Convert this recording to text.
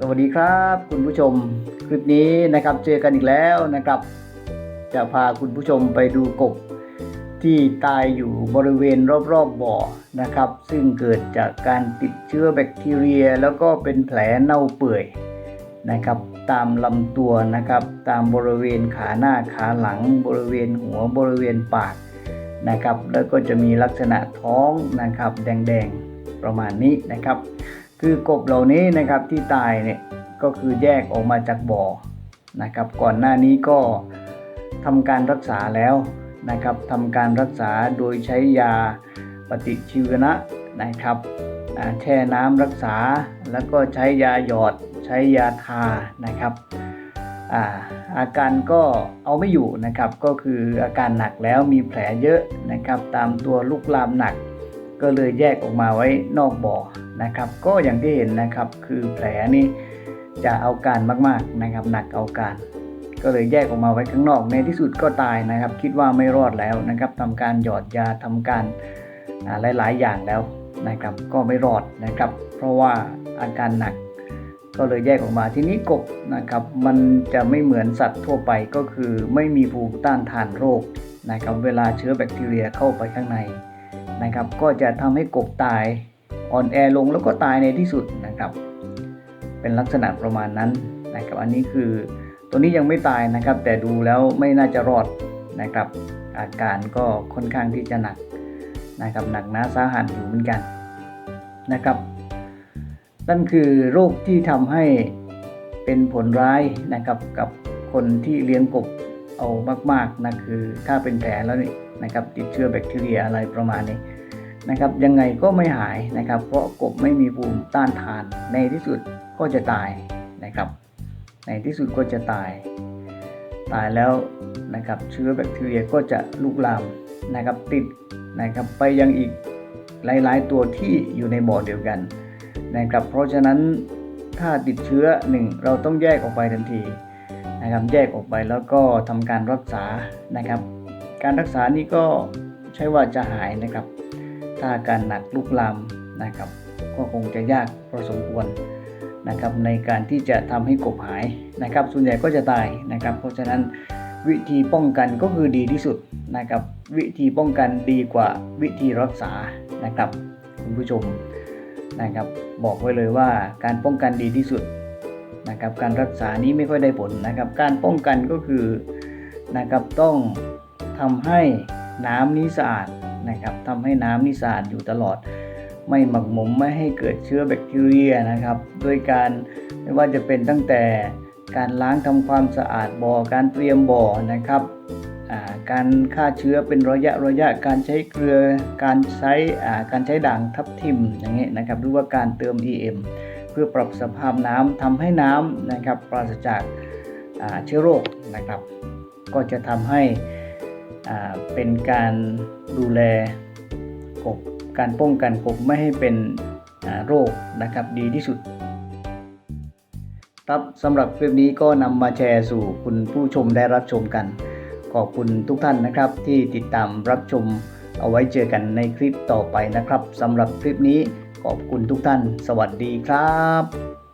สวัสดีครับคุณผู้ชมคลิปนี้นะครับเจอกันอีกแล้วนะครับ จะพาคุณผู้ชมไปดูกบที่ตายอยู่บริเวณรอบๆบบ่อนะครับ ซึ่งเกิดจากการติดเชื้อแบคทีเรีย แล้วก็เป็นแผลเน่าเปื่อยนะครับ ตามลำตัวนะครับ ตามบริเวณขาหน้าขาหลัง บริเวณหัวบริเวณปากนะครับ แล้วก็จะมีลักษณะท้องนะครับ แดงๆประมาณนี้นะครับ คือกบเหล่านี้นะครับที่ตายเนี่ยก็คือแยกออกมาจากบ่อนะครับ ก่อนหน้านี้ก็ทำการรักษาแล้วนะครับทำการรักษาโดยใช้ยาปฏิชีวนะนะครับแช่น้ำรักษาแล้วก็ใช้ยาหยอดใช้ยาทานะครับอาอาการก็เอาไม่อยู่นะครับ ก็คืออาการหนักแล้วมีแผลเยอะนะครับ ตามตัวลุกลามหนัก ก็เลยแยกออกมาไว้นอกบ่อ นะครับ ก็อย่างที่เห็นนะครับคือแผลนี่จะเอาการมากๆนะครับ หนักเอาการ ก็เลยแยกออกมาไว้ข้างนอก ในที่สุดก็ตายนะครับ คิดว่าไม่รอดแล้วนะครับทำการหยอดยาทำการอ่าหลาย ๆ อย่างแล้วนะครับ ก็ไม่รอดนะครับ เพราะว่าอาการหนักก็เลยแยกออกมาทีนี้กบนะครับ มันจะไม่เหมือนสัตว์ทั่วไปก็คือไม่มีภูมิต้านทานโรคนะครับ เวลาเชื้อแบคทีเรียเข้าไปข้างในนะครับ ก็จะทำให้กบตาย อ่อนแอลงแล้วก็ตายในที่สุดนะครับ เป็นลักษณะประมาณนั้นนะครับอันนี้คือตัวนี้ยังไม่ตายนะครับ แต่ดูแล้วไม่น่าจะรอดนะครับ อาการก็ค่อนข้างที่จะหนักนะครับหนักหนาสาหัสอยู่เหมือนกันนะครับ นั่นคือโรคที่ทำให้เป็นผลร้ายนะครับกับคนที่เลี้ยงกบเอามากๆนะคือถ้าเป็นแผลแล้วนี่นะครับติดเชื้อแบคทีเรียอะไรประมาณนี้ นะครับยังไงก็ไม่หายนะครับ เพราะกบไม่มีภูมิต้านทาน ในที่สุดก็จะตายนะครับ ในที่สุดก็จะตาย ตายแล้วนะครับเชื้อแบคทีเรียก็จะลุกลามนะครับติดนะครับไปยังอีกหลายๆ ตัวที่อยู่ในบ่อเดียวกันนะครับเพราะฉะนั้นถ้าติดเชื้อหนึ่งเราต้องแยกออกไปทันทีนะครับแยกออกไปแล้วก็ทำการรักษานะครับ การรักษานี้ก็ใช่ว่าจะหายนะครับ ถ้าอาการหนักลุกลามนะครับ ก็คงจะยากพอสมควรนะครับในการที่จะทำให้กบหายนะครับ ส่วนใหญ่ก็จะตายนะครับ เพราะฉะนั้นวิธีป้องกันก็คือดีที่สุดนะครับ วิธีป้องกันดีกว่าวิธีรักษานะครับคุณผู้ชมนะครับ บอกไว้เลยว่าการป้องกันดีที่สุดนะครับ การรักษานี้ไม่ค่อยได้ผลนะครับ การป้องกันก็คือนะครับต้องทำให้น้ำนี้สะอาด นะครับทำให้น้ำนี้สะอาดอยู่ตลอด ไม่หมักหมมไม่ให้เกิดเชื้อแบคทีเรียนะครับด้วยการไม่ว่าจะเป็นตั้งแต่การล้างทำความสะอาดบ่อการเตรียมบ่อนะครับการฆ่าเชื้อเป็นระยะระยะการใช้เกลือการใช้การใช้ด่างทับทิมอย่างเงี้ยนะครับหรือว่าการเติม EM เพื่อปรับสภาพน้ำทำให้น้ำนะครับปราศจากเชื้อโรคนะครับ ก็จะทำให้ เป็นการดูแลกบการป้องกันกบไม่ให้เป็นโรคนะครับดีที่สุดครับสำหรับคลิปนี้ก็นำมาแชร์สู่คุณผู้ชมได้รับชมกัน ขอบคุณทุกท่านนะครับ ที่ติดตามรับชมเอาไว้เจอกันในคลิปต่อไปนะครับสำหรับคลิปนี้ขอบคุณทุกท่าน สวัสดีครับ